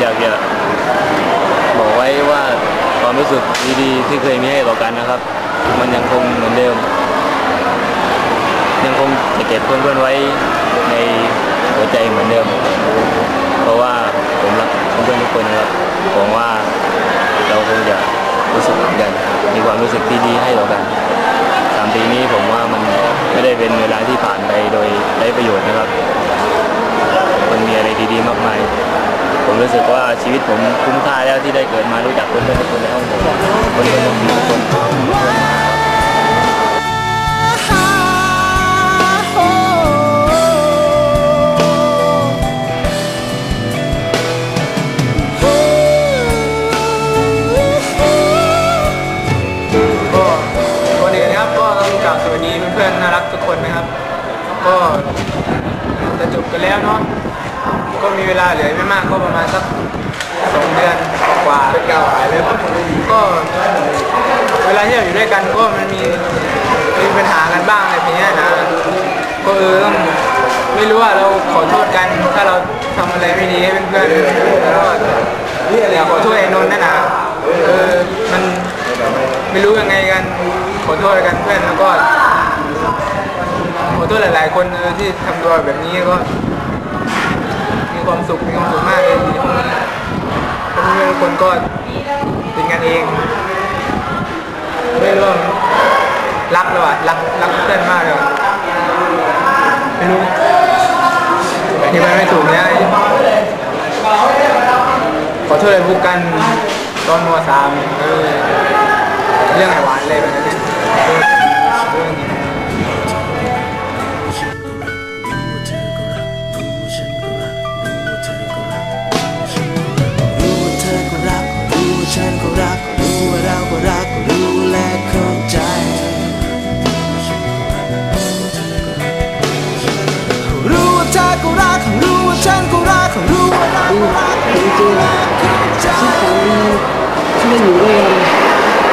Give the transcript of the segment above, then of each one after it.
อยากจะบอกไว้ว่าความรู้สึกดีๆ ที่เคยมีให้ต่อกันนะครับ มันยังคงเหมือนเดิม ยังคงจะเก็บเพื่อนๆไว้ในหัวใจเหมือนเดิม เพราะว่าผมรักเพื่อนๆทุกคนนะครับผมว่าเราคงจะรู้สึกเหมือนกัน มีความรู้สึกที่ดีให้ต่อกันสามปีนี้ผมว่ามันไม่ได้เป็นเวลาที่ผ่านไปโดยไร้ประโยชน์นะครับ มันมีอะไรดีๆมากมาย ผมรู้สึกว่าชีวิตผมคุ้มค่าแล้วที่ได้เกิดมารู้จักคนเพื่อนคนในห้องผมคนเพื่อนคนทุกคน ลาเหลือไม่มากก็ประมาณสักสองเดือนกว่าเป็นเก่าหายเลยก็เวลาที่เราอยู่ด้วยกันก็มันมีมีปัญหากันบ้างอะไรอย่างเงี้ยนะก็เออต้องไม่รู้ว่าเราขอโทษกันถ้าเราทำอะไรไม่ดีให้เพื่อนๆแล้วก็อยากขอโทษไอ้นนท์นั่นนะเออมันไม่รู้ยังไงกันขอโทษกันเพื่อนแล้วก็ขอโทษหลายๆคนเออที่ทำตัวแบบนี้ก็มี ความสุขมีความสุขมากเลยทีนี้เพื่อนๆทุกคนก็เป็นกันเองไม่รู้ว่ารักเราอะรักรักเพื่อนมากเลยอะไม่รู้อธิบายไม่ถูกเนี่ยขอโทษเลยพวกกันตอนมสามเรื่องไอ้หวานเลยแบบนี้เรื่องนี้ ได้อยู่ด้วยกัน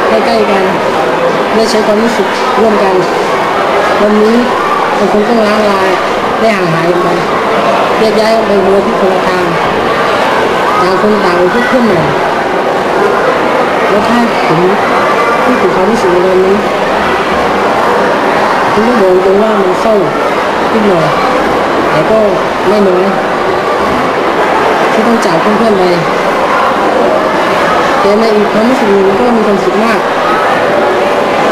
ใกล้ๆกันได้ใช้ความรู้สึกร่วมกัน วันนี้เราคงต้องล้างลายได้ห่างหายกันแยกย้ายไปเรือที่คนละทางต่างคนต่างทุกข์ขึ้นหน่อยแล้วถ้าผมพูดถึงความรู้สึกในวันนี้ผมต้องบอกตรงว่ามันเศร้านิดหน่อยแต่ก็ไม่น้อยที่ต้องจากเพื่อนๆไป แต่ในอีกความรู้สึกหนึ่งก็มีความสุขมาก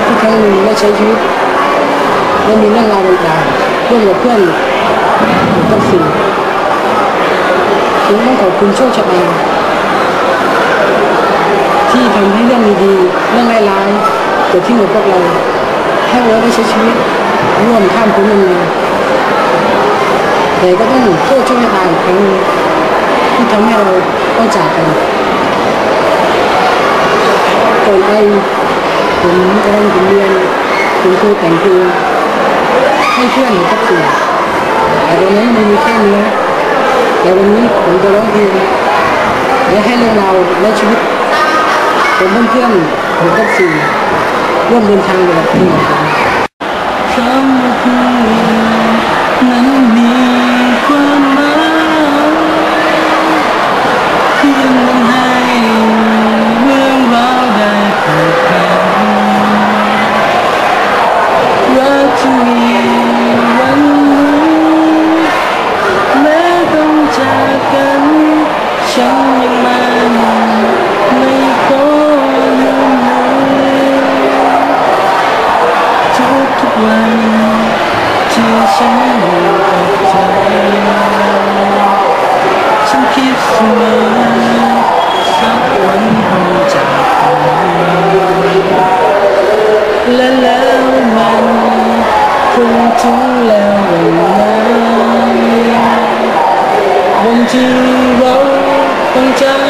ที่ครั้งหนึ่งได้ใช้ชีวิตและมีเรื่องราวต่างๆร่วมกับเพื่อนกับสิ่งผมต้องขอบคุณโชคชะตาที่ทำให้เรื่องดีๆเรื่องร้ายๆเกิดขึ้นกับพวกเราให้เราได้ใช้ชีวิตร่วมข้ามพ้นมันมาแต่ก็ต้องโทษโชคชะตาอีกครั้งที่ทำให้เราต้องจากกัน ก่อนไปผมกำลังผมเรียนผมเคยแต่งเพลงให้เพื่อนกับสื่อแต่ตอนนั้มันมีแค่เนื้อแต่วันนี้ผมจะร้องเพลงและให้เรื่องราวและชีวิตผมเพื่อนๆผมกับสื่อร่วมเดินทางไปกับเพลงของผมคำว่าเพื่อ ที่ฉันอย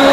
ู่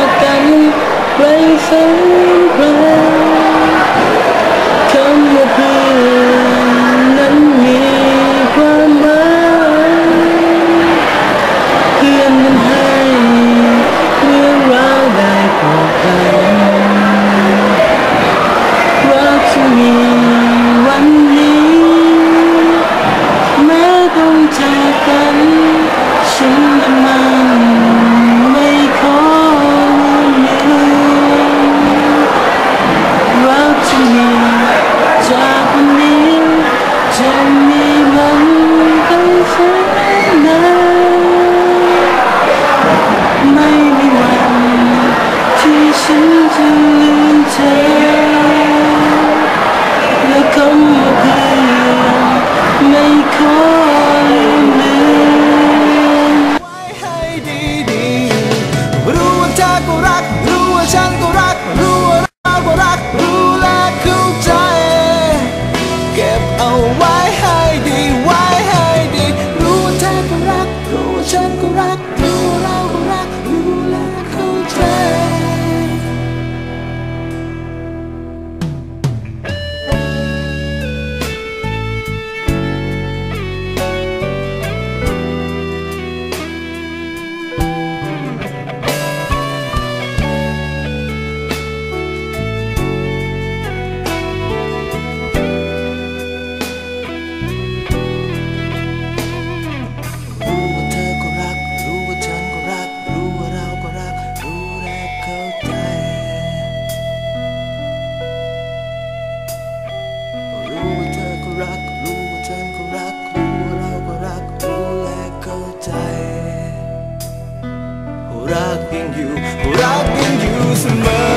รักยังอยู่รักยังอยู่เสมอ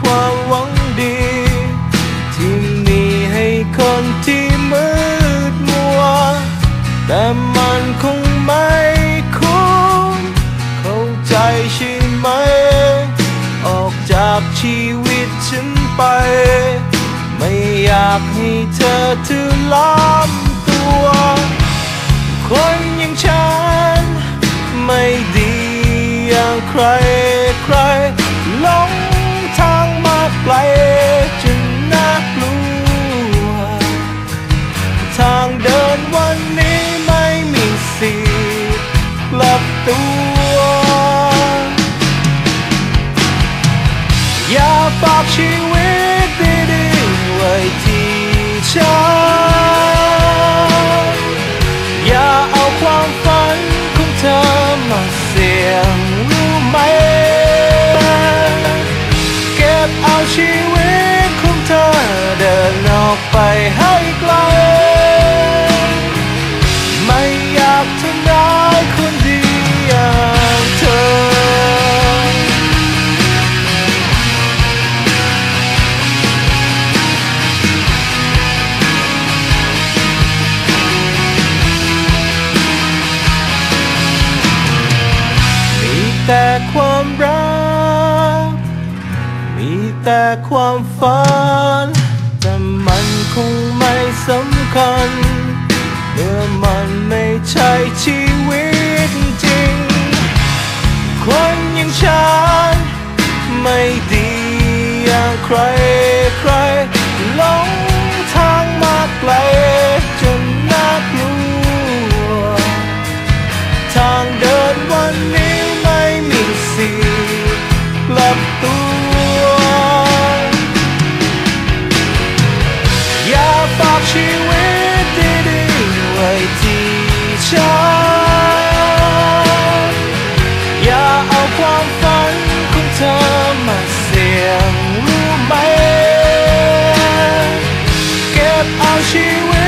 ความหวังดี ที่มีให้คนที่มืดมัว แต่มันคงไม่คุ้มเข้าใจใช่ไหม ออกจากชีวิตฉันไป ไม่อยากให้เธอถือล้อ ตัว อย่าฝากชีวิตดีๆไว้ที่ฉันอย่าเอาความฝันของเธอมาเสี่ยงรู้ไหม เก็บเอาชีวิตของเธอเดินออกไปให้ไกล แต่ความรัก มีแต่ความฝัน แต่มันคงไม่สำคัญ เมื่อมันไม่ใช่ชีวิตจริง คนอย่างฉัน ไม่ดีอย่างใครใครหลงทางมากไกล ชีวิตดีๆไว้ที่ฉันอย่าเอาความฝันของเธอมาเสี่ยงรู้ไหม เก็บเอาชีวิต